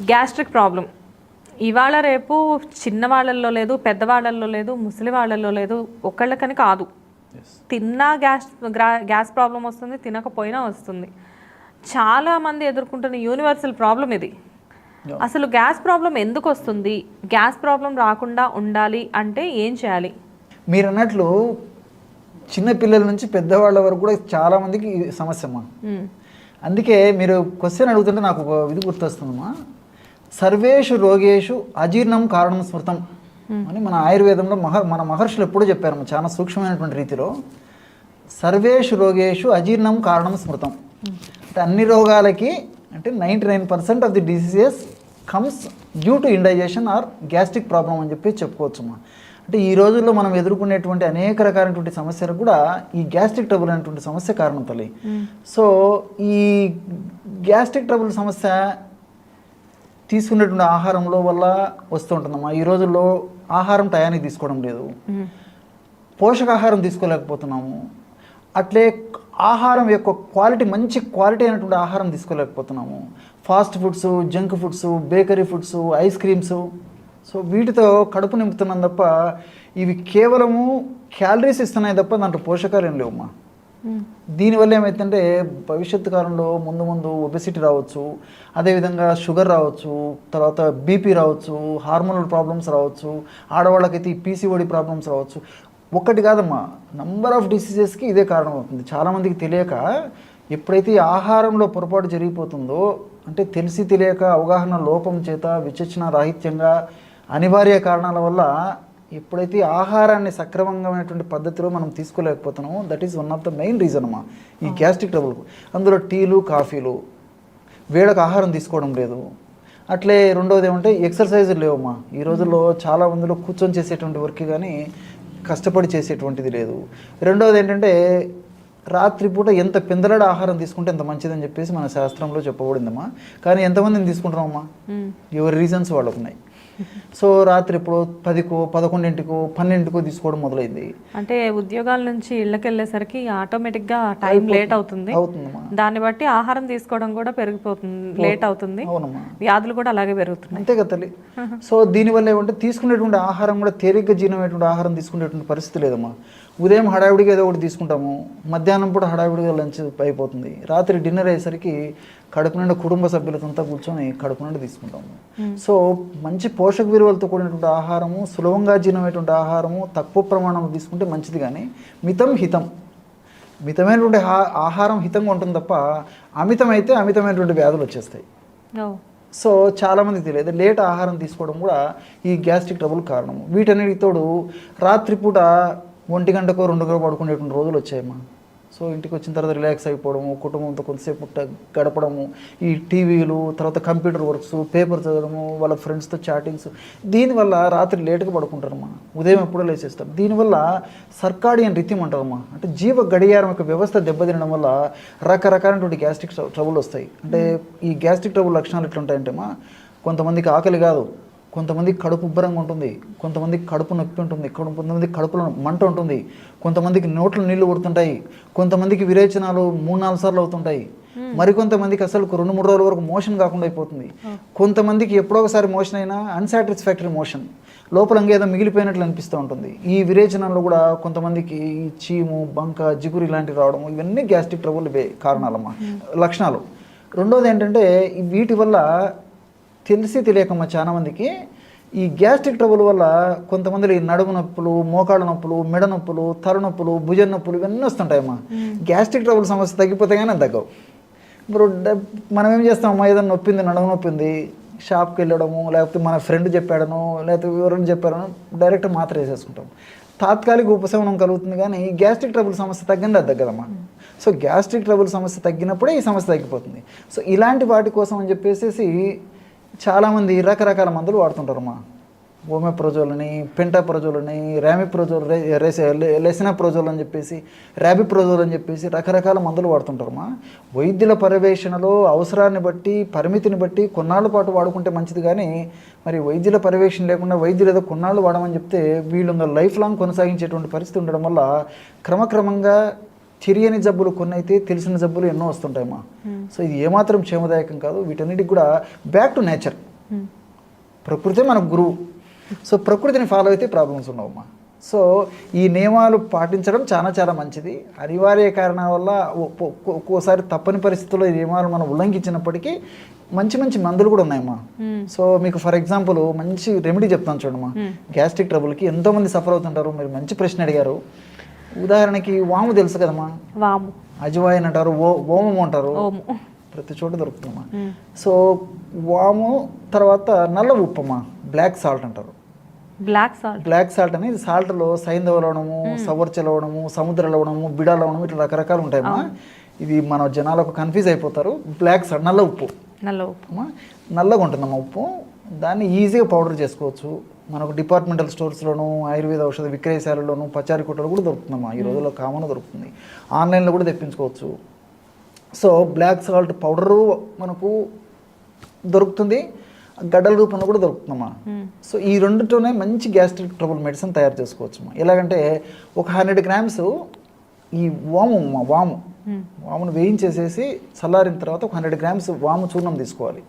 Gastric problem. ఇవాళ రేపు చిన్న వాళ్ళల్లో లేదు పెద్దవాళ్ళల్లో లేదు ముసలి వాళ్ళల్లో లేదు ఒకళ్ళకని కాదు. తిన్నా గ్యాస్ గ్యాస్ ప్రాబ్లం వస్తుంది తినకపోయినా వస్తుంది. చాలా మంది ఎదుర్కొంటున్న యూనివర్సల్ ప్రాబ్లం ఇది. అసలు గ్యాస్ ప్రాబ్లం ఎందుకు వస్తుంది? గ్యాస్ ప్రాబ్లం రాకుండా ఉండాలి అంటే ఏం చేయాలి? మీరు అన్నట్లు చిన్న పిల్లల నుంచి పెద్దవాళ్ళ వరకు కూడా చాలా మందికి ఈ సమస్య అమ్మా. మ్మ్. అందుకే మీరు క్వశ్చన్ అడుగుతుంటే నాకు ఒక ఇది గుర్తొస్తుందమ్మా. సర్వేషు రోగేషు అజీర్ణం కారణం స్మృతం అని మన ఆయుర్వేదంలో మహ మన మహర్షులు ఎప్పుడూ చెప్పారమ్మా చాలా సూక్ష్మమైనటువంటి రీతిలో. సర్వేషు రోగేషు అజీర్ణం కారణం స్మృతం. అంటే అన్ని రోగాలకి అంటే ninety nine percent of the diseases comes due to indigestion or gastric problem అని చెప్పి చెప్పుకోవచ్చమ్మా. అంటే ఈ రోజుల్లో మనం ఎదుర్కొనేటువంటి అనేక రకాలైనటువంటి సమస్యలకు కూడా ఈ గ్యాస్ట్రిక్ ట్రబుల్ అనేటువంటి సమస్య కారణం తల్లి. సో ఈ గ్యాస్ట్రిక్ ట్రబుల్ సమస్య తీసుకునేటువంటి ఆహారంలో వల్ల వస్తూ ఉంటుందమ్మా. ఈ రోజుల్లో ఆహారం టయానికి తీసుకోవడం లేదు. పోషకాహారం తీసుకోలేకపోతున్నాము. అట్లే ఆహారం యొక్క క్వాలిటీ మంచి క్వాలిటీ అయినటువంటి ఆహారం తీసుకోలేకపోతున్నాము. Fast foods junk foods bakery foods ice creams so వీటితో కడుపు నింపుతున్నాం తప్ప ఇవి కేవలము క్యాలరీస్ ఇస్తున్నాయి తప్ప దాంట్లో పోషకాలు ఏం లేవమ్మా. మ్మ్. దీనివల్ల ఏమైతుందంటే భవిష్యత్తు కాలంలో ముందు ముందు ఒబెసిటీ రావచ్చు అదేవిధంగా షుగర్ రావచ్చు తర్వాత బీపీ రావచ్చు హార్మోనల్ ప్రాబ్లమ్స్ రావచ్చు ఆడవాళ్ళకైతే పీసీఓడి ప్రాబ్లమ్స్ రావచ్చు. ఒక్కటి కాదమ్మా నంబర్ ఆఫ్ డిసీజెస్కి ఇదే కారణం అవుతుంది చాలామందికి తెలియక ఎప్పుడైతే ఆహారంలో పొరపాటు జరిగిపోతుందో అంటే తెలిసి తెలియక అవగాహన లోపం చేత విచక్షణ రాహిత్యంగా అనివార్య కారణాల వల్ల ఎప్పుడైతే ఆహారాన్ని సక్రమంగామైనటువంటి పద్ధతిలో మనం తీసుకోలేకపోతున్నామో that is one of the main reason అమ్మా ఈ గ్యాస్ట్రిక్ ట్రబుల్కు అందులో టీలు కాఫీలు వేడకు ఆహారం తీసుకోవడం లేదు. అట్లే రెండవది ఏమంటే ఎక్సర్సైజ్ లేవమ్మా. ఈ రోజుల్లో చాలా మందిలో కూర్చొని చేసేటువంటి వర్క్ కానీ కష్టపడి చేసేటువంటిది లేదు. రెండవది ఏంటంటే రాత్రిపూట ఎంత పిందలడ ఆహారం తీసుకుంటే ఎంత మంచిదని చెప్పేసి మన శాస్త్రంలో చెప్పబడిందమ్మా. కానీ ఎంతమందిని తీసుకుంటున్నామమ్మా? మ్మ్. ఎవరి రీజన్స్ వాళ్ళకు ఉన్నాయి సో రాత్రి ఇప్పుడు పదికో పదకొండింటికో పన్నెండుకో తీసుకోవడం మొదలైంది. అంటే ఉద్యోగాల నుంచి ఇళ్ళకి వెళ్ళేసరికి ఆటోమేటిక్గా టైం లేట్ అవుతుంది. అవుతుందమ్మా. దాన్ని బట్టి ఆహారం తీసుకోవడం కూడా పెరిగిపోతుంది లేట్ అవుతుంది. అవునమ్మా. వ్యాధులు కూడా అలాగే పెరుగుతున్నాయి. అంతే కదా తల్లి. సో దీనివల్ల ఏమంటే తీసుకునేటువంటి ఆహారం కూడా తేలిగ్గా జీర్ణమైనటువంటి ఆహారం తీసుకునేటువంటి పరిస్థితి లేదమ్మా. ఉదయం హడావిడిగా ఏదో ఒకటి తీసుకుంటాము మధ్యాహ్నం పూట హడావిడిగా లంచ్ అయిపోతుంది. రాత్రి డిన్నర్ అయ్యేసరికి కడుపు నిండా కుటుంబ సభ్యులతో కూర్చొని కడుపు నిండా తీసుకుంటాము. సో మంచి పోషక విలువలతో కూడినటువంటి ఆహారము సులభంగా జీర్ణమైనటువంటి ఆహారము తక్కువ ప్రమాణంలో తీసుకుంటే మంచిది కానీ మితం హితం. మితమైనటువంటి ఆహారం హితంగా ఉంటుంది తప్ప అమితమైతే అమితమైనటువంటి వ్యాధులు వచ్చేస్తాయి. సో చాలామందికి తెలియదు. లేట్ ఆహారం తీసుకోవడం కూడా ఈ గ్యాస్ట్రిక్ ట్రబుల్ కారణము. వీటన్నిటికి తోడు రాత్రిపూట ఒంటి గంటకో రెండు గంటలు పడుకునేటువంటి రోజులు వచ్చాయమ్మా. సో ఇంటికి వచ్చిన తర్వాత రిలాక్స్ అయిపోవడము కుటుంబంతో కొంతసేపు గడపడము ఈ టీవీలు తర్వాత కంప్యూటర్ వర్క్స్ పేపర్ చదవడము వాళ్ళ ఫ్రెండ్స్తో చాటింగ్స్. దీనివల్ల రాత్రి లేట్గా పడుకుంటారమ్మా. ఉదయం ఎప్పుడో లేచేస్తాం. దీనివల్ల సర్కాడియన్ రిథిం అంటారమ్మా. అంటే జీవ గడియారం యొక్క వ్యవస్థ దెబ్బతినడం వల్ల రకరకాలైనటువంటి గ్యాస్ట్రిక్ ట్రబుల్ వస్తాయి. అంటే ఈ గ్యాస్ట్రిక్ ట్రబుల్ లక్షణాలు ఎట్లుంటాయంటే అమ్మా కొంతమందికి ఆకలి కాదు. కొంతమందికి కడుపు ఉబ్బరంగా ఉంటుంది కొంతమందికి కడుపు నొప్పి ఉంటుంది కొం- కొంతమందికి కడుపులో మంట ఉంటుంది కొంతమందికి నోట్లో నీళ్ళు కొడుతుంటాయి కొంతమందికి విరేచనాలు మూడు నాలుగు సార్లు అవుతుంటాయి. మరికొంతమందికి అసలు రెండు మూడు రోజుల వరకు మోషన్ కాకుండా అయిపోతుంది. కొంతమందికి ఎప్పుడో ఒకసారి మోషన్ అయినా అన్సాటిస్ఫాక్టరీ మోషన్. లోపల ఇంకేదో మిగిలిపోయినట్లు అనిపిస్తూ ఉంటుంది. ఈ విరేచనాల్లో కూడా కొంతమందికి ఈ చీము బంక జిగురు ఇలాంటివి రావడం ఇవన్నీ గ్యాస్ట్రిక్ ట్రబుల్ కారణాలమ్మా. లక్షణాలు. రెండోది ఏంటంటే వీటి వల్ల తెలిసి తెలియకమ్మా చాలా మందికి ఈ గ్యాస్ట్రిక్ ట్రబుల్ వల్ల కొంతమంది ఈ నడుము నొప్పులు మోకాళ్ళ నొప్పులు మెడ నొప్పులు తల నొప్పులు భుజం నొప్పులు ఇవన్నీ వస్తుంటాయమ్మా. గ్యాస్ట్రిక్ ట్రబుల్ సమస్య తగ్గిపోతే కానీ తగ్గవు. ఇప్పుడు మనం ఏం చేస్తామమ్మా ఏదైనా నొప్పింది నడుము నొప్పింది షాప్కి వెళ్ళడము లేకపోతే మన ఫ్రెండ్ చెప్పాడను లేకపోతే ఎవరైనా చెప్పాడను డైరెక్ట్ మాత్ర వేసేసుకుంటాం. తాత్కాలిక ఉపశమనం కలుగుతుంది కానీ గ్యాస్ట్రిక్ ట్రబుల్ సమస్య తగ్గింది అది తగ్గదమ్మా. సో గ్యాస్ట్రిక్ ట్రబుల్ సమస్య తగ్గినప్పుడే ఈ సమస్య తగ్గిపోతుంది. సో ఇలాంటి వాటి కోసం అని చెప్పేసి చాలామంది రకరకాల మందులు వాడుతుంటారమ్మా. ఓమెప్రోజోల్ అని పెంటాప్రోజోల్ అని ర్యామిప్రోజోల్ లెసినాప్రోజోల్ అని చెప్పేసి ర్యాబిప్రోజోల్ అని చెప్పేసి రకరకాల మందులు వాడుతుంటారమ్మా. వైద్యుల పర్యవేక్షణలో అవసరాన్ని బట్టి పరిమితిని బట్టి కొన్నాళ్ళ పాటు వాడుకుంటే మంచిది కానీ మరి వైద్యుల పర్యవేక్షణ లేకుండా వైద్యులు ఏదో కొన్నాళ్ళు వాడమని చెప్తే వీళ్ళు లైఫ్ లాంగ్ కొనసాగించేటువంటి పరిస్థితి ఉండడం వల్ల క్రమక్రమంగా తెలియని జబ్బులు కొన్ని అయితే తెలిసిన జబ్బులు ఎన్నో వస్తుంటాయమ్మా. సో ఇది ఏమాత్రం క్షేమదాయకం కాదు. వీటన్నిటికి కూడా బ్యాక్ టు నేచర్. ప్రకృతే మనకు గురువు. సో ప్రకృతిని ఫాలో అయితే ప్రాబ్లమ్స్ ఉండవమ్మా. సో ఈ నియమాలు పాటించడం చాలా చాలా మంచిది. అనివార్య కారణాల వల్ల ఒక్కోసారి తప్పని పరిస్థితుల్లో ఈ నియమాలు మనం ఉల్లంఘించినప్పటికీ మంచి మంచి మందులు కూడా ఉన్నాయమ్మా. సో మీకు ఫర్ ఎగ్జాంపుల్ మంచి రెమెడీ చెప్తాను చూడమ్మా. గ్యాస్ట్రిక్ ట్రబుల్కి ఎంతోమంది సఫర్ అవుతుంటారు. మీరు మంచి ప్రశ్న అడిగారు. ఉదాహరణకి వాము తెలుసు కదమ్మా? వాము. అజవాయిన్ అంటారు ఓ ఓమం అంటారు. ఓము. ప్రతి చోట దొరుకుతుందమ్మా. మ్మ్. సో వాము తర్వాత నల్ల ఉప్పమ్మా బ్లాక్ సాల్ట్ అంటారు. Black salt. బ్లాక్ సాల్ట్ అనేది సాల్ట్లో సైంధవ లవణము సవర్చ లవణము సముద్ర లవణము బిడా లవణము ఇట్లా రకరకాలు ఉంటాయమ్మా. ఇవి మన జనాలకు కన్ఫ్యూజ్ అయిపోతారు. బ్లాక్ సాల్ట్ నల్ల ఉప్పు. నల్ల ఉప్పు. నల్లగా ఉంటుందమ్మా ఉప్పు. దాన్ని ఈజీగా పౌడర్ చేసుకోవచ్చు. మనకు డిపార్ట్మెంటల్ స్టోర్స్లోను ఆయుర్వేద ఔషధ విక్రయశాలలోను పచారీ కొట్టలు కూడా దొరుకుతుందమ్మా ఈ రోజుల్లో కామన్ దొరుకుతుంది. ఆన్లైన్లో కూడా తెప్పించుకోవచ్చు. సో బ్లాక్ సాల్ట్ పౌడరు మనకు దొరుకుతుంది. గడ్డల రూపంలో కూడా దొరుకుతుందమ్మా. సో ఈ రెండుతోనే మంచి గ్యాస్ట్రిక్ ట్రబుల్ మెడిసిన్ తయారు చేసుకోవచ్చమ్మా ఎలాగంటే ఒక హండ్రెడ్ గ్రామ్స్ ఈ వాము వాము. వామును వేయించేసేసి చల్లారిన తర్వాత ఒక హండ్రెడ్ గ్రామ్స్ వాము చూర్ణం తీసుకోవాలి.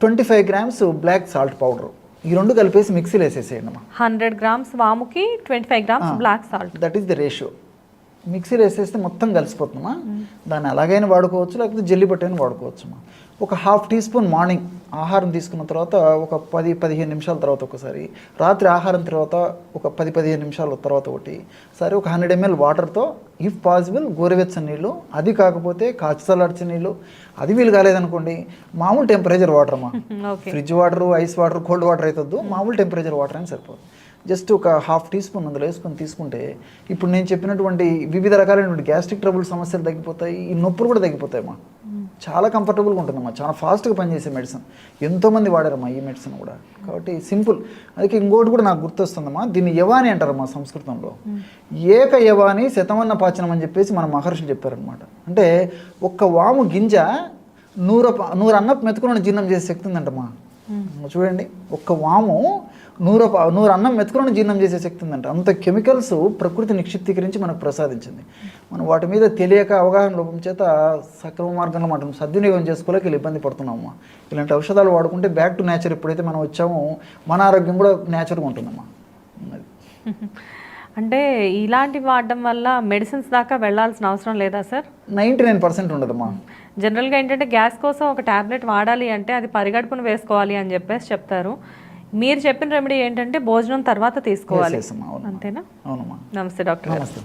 Twenty five grams black salt powder. ఈ రెండు కలిపేసి మిక్సీలో వేసేసేయండి అమ్మా hundred grams వాముకి twenty five grams black salt. That is the ratio మిక్సీలో వేసేస్తే మొత్తం కలిసిపోతుందమ్మా. దాన్ని అలాగైనా వాడుకోవచ్చు లేకపోతే జల్లి పట్టైనా వాడుకోవచ్చు అమ్మా ఒక హాఫ్ టీ స్పూన్ మార్నింగ్ ఆహారం తీసుకున్న తర్వాత ఒక పది పదిహేను నిమిషాల తర్వాత ఒకసారి రాత్రి ఆహారం తర్వాత ఒక పది పదిహేను నిమిషాల తర్వాత ఒకటి సరే ఒక హండ్రెడ్ ఎంఎల్ వాటర్తో ఇఫ్ పాసిబుల్ గోరువెచ్చని నీళ్ళు అది కాకపోతే కాచి చల్లార్చిన నీళ్ళు అది వీలు కాలేదనుకోండి మామూలు టెంపరేచర్ వాటర్ అమ్మా fridge water ice water cold water అవుతుంది మామూలు టెంపరేచర్ వాటర్ అని సరిపోదు. జస్ట్ ఒక హాఫ్ టీ స్పూన్ అందులో వేసుకొని తీసుకుంటే ఇప్పుడు నేను చెప్పినటువంటి వివిధ రకాలైనటువంటి గ్యాస్ట్రిక్ ట్రబుల్ సమస్యలు తగ్గిపోతాయి ఈ నొప్పులు కూడా తగ్గిపోతాయమ్మా. చాలా కంఫర్టబుల్గా ఉంటుందమ్మా చాలా ఫాస్ట్గా పనిచేసే మెడిసిన్. ఎంతోమంది వాడారమ్మా ఈ మెడిసిన్ కూడా. కాబట్టి సింపుల్. అందుకే ఇంకోటి కూడా నాకు గుర్తొస్తుందమ్మా దీన్ని యవాని అంటారమ్మా సంస్కృతంలో. ఏక యవాని శతమన్న పాచనం అని చెప్పేసి మన మహర్షులు చెప్పారనమాట అంటే ఒక్క వాము గింజ నూరు అన్నపు మెతుకులను జీర్ణం చేసే శక్తి ఉందంటమ్మా. చూడండి ఒక్క వాము నూరు నూరు అన్నం మెతుకులను జీర్ణం చేసే శక్తి ఉందంట. అంత కెమికల్స్ ప్రకృతి నిక్షిప్తీకరించి మనకు ప్రసాదించింది. మనం వాటి మీద తెలియక అవగాహన లోపం చేత సక్రమ మార్గంలో మనం సద్వినియోగం చేసుకోలేక వీళ్ళు ఇబ్బంది పడుతున్నామమ్మా. ఇలాంటి ఔషధాలు వాడుకుంటే బ్యాక్ టు నేచర్ ఎప్పుడైతే మనం వచ్చామో మన ఆరోగ్యం కూడా నేచర్గా ఉంటుందమ్మా. అంటే ఇలాంటి వాడడం వల్ల మెడిసిన్స్ దాకా వెళ్ళాల్సిన అవసరం లేదా సార్? నైంటీ నైన్ పర్సెంట్ ఉండదమ్మా. జనరల్గా ఏంటంటే గ్యాస్ కోసం ఒక టాబ్లెట్ వాడాలి అంటే అది పరిగడుపున వేసుకోవాలి అని చెప్పేసి చెప్తారు. మీరు చెప్పిన రెమెడీ ఏంటంటే భోజనం తర్వాత తీసుకోవాలి. అంతేనా? అవునమ్మా నమస్తే డాక్టర్ నమస్తే.